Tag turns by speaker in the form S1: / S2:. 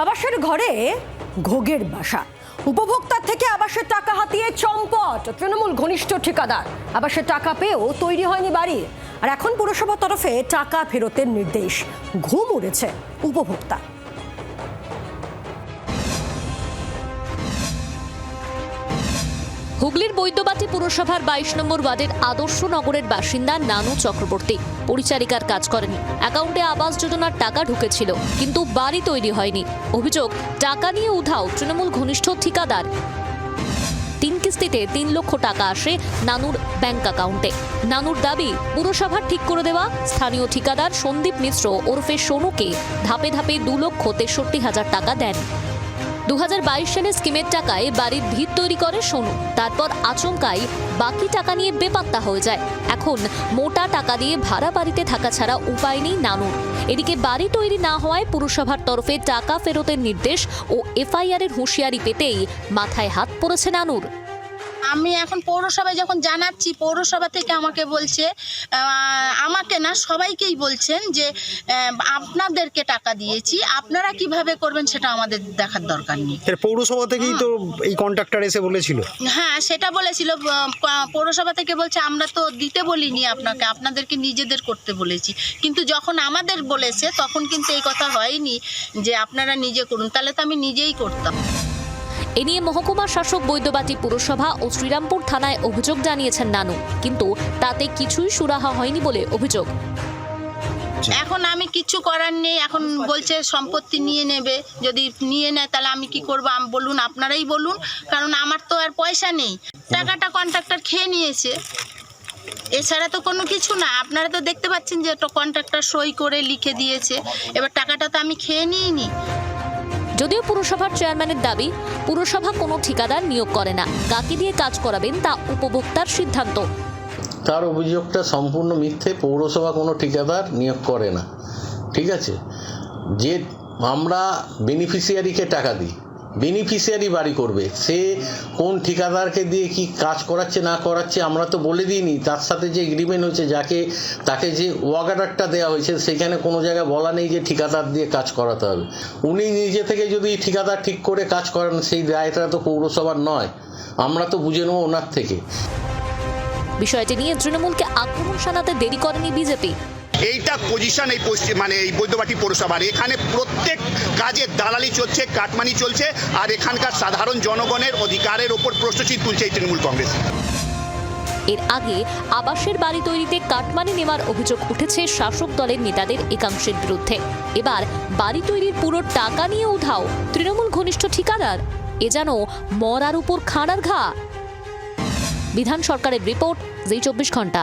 S1: আবাসের ঘরে ঘোগের বাসা। উপভোক্তার থেকে আবাসের টাকা হাতিয়ে চম্পট। তৃণমূল ঘনিষ্ঠ ঠিকাদার। আবাসের টাকা পেয়েও তৈরি হয়নি বাড়ি। আর এখন পুরসভার তরফে টাকা ফেরতের নির্দেশ। ঘুম উড়েছে উপভোক্তা
S2: হুগলির বৈদ্যবাটি পুরসভার বাইশ নম্বর ওয়ার্ডের আদর্শ নগরের বাসিন্দা নানু চক্রবর্তী। পরিচারিকার কাজ করেন। অ্যাকাউন্টে আবাস যোজনার টাকা ঢুকেছিল, কিন্তু বাড়ি তৈরি হয়নি। অভিযোগ, টাকা নিয়ে উধাও, তৃণমূল ঘনিষ্ঠ ঠিকাদার। তিন কিস্তিতে তিন লক্ষ টাকা আসে নানুর ব্যাংক অ্যাকাউন্টে। নানুর দাবি পুরসভার ঠিক করে দেওয়া, স্থানীয় ঠিকাদার সন্দীপ মিশ্র ওরফে সোনুকে ধাপে ধাপে দু লক্ষ তেষট্টি হাজার টাকা দেন। দু হাজার বাইশ সালে স্কিমের টাকায় বাড়ির ভিত তৈরি করে সোনু। তারপর আচমকাই বাকি টাকা নিয়ে বেপাত্তা হয়ে যায়। এখন মোটা টাকা দিয়ে ভাড়া বাড়িতে থাকা ছাড়া উপায় নেই নানুর। এদিকে বাড়ি তৈরি না হওয়ায় পুরসভার তরফে টাকা ফেরতের নির্দেশ ও এফআইআর এর হুঁশিয়ারি পেতেই মাথায় হাত পড়েছে নানুর।
S3: আমি এখন পৌরসভায় যখন জানাচ্ছি পৌরসভা থেকে আমাকে বলছে আমাকে না সবাইকেই বলছেন যে আপনাদেরকে টাকা দিয়েছি আপনারা কীভাবে করবেন সেটা আমাদের দেখার দরকার নেই।
S4: পৌরসভা থেকেই তো এই কন্ট্রাক্টর এসে বলেছিল?
S3: হ্যাঁ সেটা বলেছিল পৌরসভা থেকে বলছে আমরা তো দিতে বলিনি আপনাকে আপনাদেরকে নিজেদের করতে বলেছি। কিন্তু যখন আমাদের বলেছে তখন কিন্তু এই কথা হয়নি যে আপনারা নিজে করুন তাহলে তো আমি নিজেই করতাম।
S2: এ নিয়ে মহকুমা শাসক বৈদ্যবাটি পুরসভা ও শ্রীরামপুর থানায় অভিযোগ জানিয়েছেন নানু। কিন্তু তাতে কিছুই সুরাহা হয়নি বলে অভিযোগ।
S3: এখন আমি কিছু করার নেই, এখন বলছে সম্পত্তি নিয়ে নেবে। যদি নিয়ে নেয় তাহলে আমি কি করব? আমি বলুন, আপনারাই বলুন। কারণ আমার তো আর পয়সা নেই। টাকাটা কন্ট্রাক্টর খেয়ে নিয়েছে। এছাড়া তো কোনো কিছু না। আপনারা তো দেখতে পাচ্ছেন যে একটা কন্ট্রাক্টর সই করে লিখে দিয়েছে। এবার টাকাটা তো আমি খেয়ে নিইনি।
S2: যদিও পুরসভার চেয়ারম্যানের দাবি, পুরসভা কোনো ঠিকাদার নিয়োগ করে না। কাকে দিয়ে কাজ করাবেন তা উপভোক্তার সিদ্ধান্ত।
S5: তার অভিযোগটা সম্পূর্ণ মিথ্যে, পৌরসভা কোনো ঠিকাদার নিয়োগ করে না। ঠিক আছে? যে আমরা বেনিফিশিয়ারিকে টাকা দিই বেনিফিশিয়ারি বাড়ি করবে। সে কোন ঠিকাদারকে দিয়ে কি কাজ করাচ্ছে, না করাচ্ছে, আমরা তো বলে দিইনি। তার সাথে যে এগ্রিমেন্ট হয়েছে, যাকে, তাকে যে ওয়াগাডারটা দেওয়া হয়েছে, সেখানে কোনো জায়গায় বলা নেই যে ঠিকাদার দিয়ে কাজ করাতে হবে। উনি নিজে থেকে যদি ঠিকাদার ঠিক করে কাজ করেন, সেই দায়টা তো পৌরসভার নয়। আমরা তো বুঝে নেব ওনার থেকে।
S2: বিষয়টি নিয়ে তৃণমূলকে আক্রমণ শানাতে দেরি করেনি বিজেপি।
S6: এইটা পজিশন এই পশ্চিম মানে এই বৈদ্যবাটি পৌরসভার। এখানে প্রত্যেক কাজে দালালি চলছে, কাটমানি চলছে, আর এখানকার সাধারণ জনগণের অধিকারের ওপর প্রশ্নচিহ্ন তুলছে এই তৃণমূল কংগ্রেস।
S2: এর আগে আবাসের বাড়ি তৈরিতে কাটমানি নেওয়ার অভিযোগ উঠেছে শাসক দলের নেতাদের একাংশের বিরুদ্ধে। এবার বাড়ি তৈরির পুরো টাকা নিয়ে উধাও তৃণমূল ঘনিষ্ঠ ঠিকাদার। এ যেন মরার উপর খাড়ার ঘা। বিধান সরকারের রিপোর্ট যেই চব্বিশ ঘণ্টা।